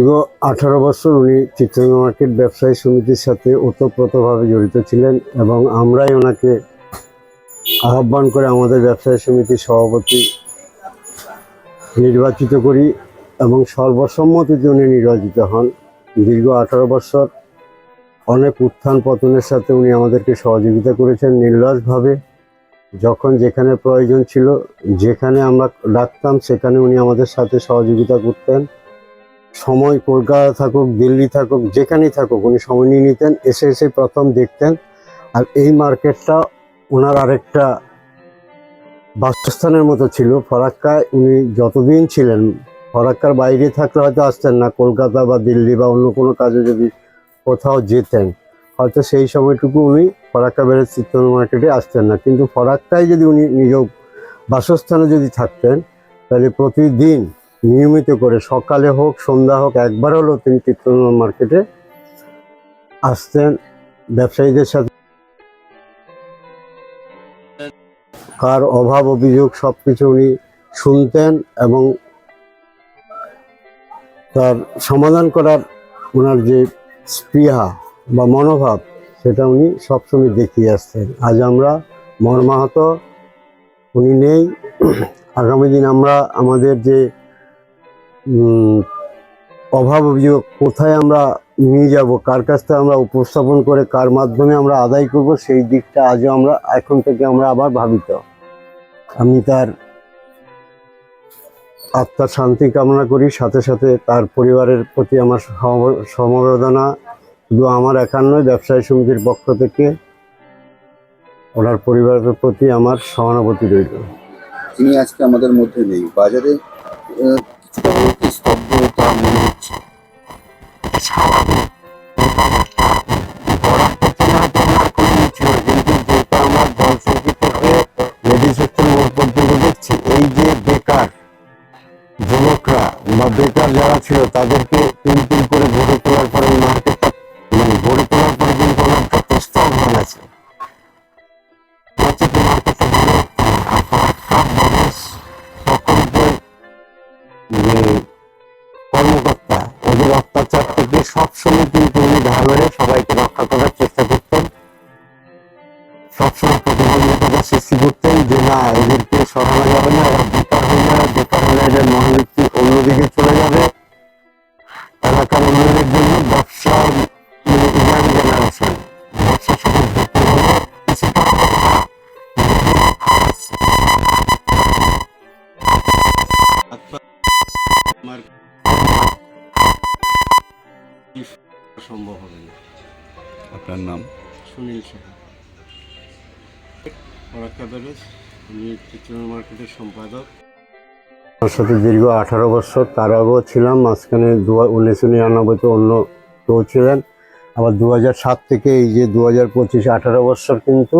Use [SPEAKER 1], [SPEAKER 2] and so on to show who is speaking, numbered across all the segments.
[SPEAKER 1] দীর্ঘ আঠারো বছর উনি চিত্রঙ্গ মার্কেট ব্যবসায়ী সমিতির সাথে ওতপ্রোতভাবে জড়িত ছিলেন এবং আমরাই ওনাকে আহ্বান করে আমাদের ব্যবসায়ী সমিতির সভাপতি নির্বাচিত করি এবং সর্বসম্মতিতে উনি নির্বাচিত হন। দীর্ঘ আঠারো বছর অনেক উত্থান পতনের সাথে উনি আমাদেরকে সহযোগিতা করেছেন নির্লসভাবে যখন যেখানে প্রয়োজন ছিল যেখানে আমরা ডাকতাম সেখানে উনি আমাদের সাথে সহযোগিতা করতেন। সময় কলকাতা থাকুক, দিল্লি থাকুক, যেখানেই থাকুক, উনি সময় নিয়ে নিতেন, এসে এসে প্রথম দেখতেন। আর এই মার্কেটটা ওনার আরেকটা বাসস্থানের মতো ছিল। ফরাক্কায় উনি যতদিন ছিলেন, ফরাক্কার বাইরে থাকলে হয়তো আসতেন না, কলকাতা বা দিল্লি বা অন্য কোনো কাজে যদি কোথাও যেতেন। হয়তো সেই সময়টুকু উনি ফরাক্কা বেড়ে চিত্তন মার্কেটে আসতেন না। কিন্তু ফরাক্কায় যদি উনি নিজ বাসস্থানে যদি থাকতেন, তাহলে প্রতিদিন নিয়মিত করে সকালে হোক, সন্ধ্যা হোক একবার হলেও তিনি চিত্তন মার্কেটে আসতেন ব্যবসায়ীদের সাথে। কার অভাব, অভিযোগ সব কিছু উনি শুনতেন এবং তার সমাধান করার ওনার যে স্পৃহা বা মনোভাব, সেটা উনি সবসময় দেখিয়ে আসতেন। আজ আমরা মর্মাহত, উনি নেই। আগামী দিন আমরা আমাদের যে অভাব অভিযোগ, কোথায় আমরা নিয়ে যাব, কার কাছ থেকে আমরা উপস্থাপন করে কার মাধ্যমে আমরা আদায় করব, সেই দিকটা আজও আমরা, এখন থেকে আমরা আবার ভাবিত। আমি তার আত্মার শান্তি কামনা করি, সাথে সাথে তার পরিবারের প্রতি আমার সম- সমবেদনা, শুধু আমার একার নয়, ব্যবসায়ী সমিতির পক্ষ থেকে ওনার পরিবারের প্রতি আমার সহানুভূতি রইল।
[SPEAKER 2] তিনি আজকে আমাদের মধ্যে নেই। বাজারে স্তব্ধতা মনে হচ্ছে
[SPEAKER 1] দেখছি এই যে বেকার, যুবকরা বা যারা ছিল তাদেরকে তিন তিন করে গড়ে যে কর্মকর্তা ওদের অত্যাচার থেকে সবসময় কিন্তু উনি ঘা সবাইকে রক্ষা করার চেষ্টা করতেন। সবসময় প্রতিবন্ধকতা সৃষ্টি করতেন যে না, এদেরকে সরানো যাবে না, এরা বেকার হয়ে যাবে বেকার হলে এদের মহাবৃত্তি অন্যদিকে চলে যাবে। এলাকার উন্নয়নের জন্য ব্যবসার ইয়াং জেনারেশন ব্যবসার সাথে সম্ভব হবে না।
[SPEAKER 2] আপনার নাম?
[SPEAKER 1] সুনীল সাহা। ফরাক্কা ব্যারেজ উনি চিত্রনগর মার্কেটের সম্পাদক। আমার সাথে দীর্ঘ আঠারো বছর তার আগেও ছিলাম মাঝখানে দু উনিশশো নিরানব্বইতে অন্য কেউ ছিলেন। আবার দু হাজার সাত থেকে এই যে দু হাজার পঁচিশ আঠারো বছর কিন্তু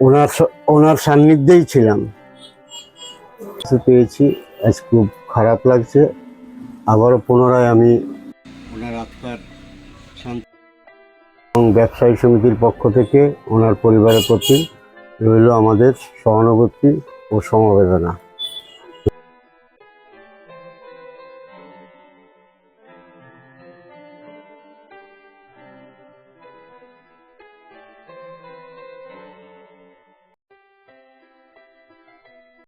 [SPEAKER 1] ওনার ওনার সান্নিধ্যেই ছিলাম। পেয়েছি আজ খুব খারাপ লাগছে। আবারও পুনরায় আমি ওনার আত্মার ব্যবসায়ী সমিতির পক্ষ থেকে ওনার পরিবারের প্রতি রইল আমাদের সহানুভূতি ও সমবেদনা।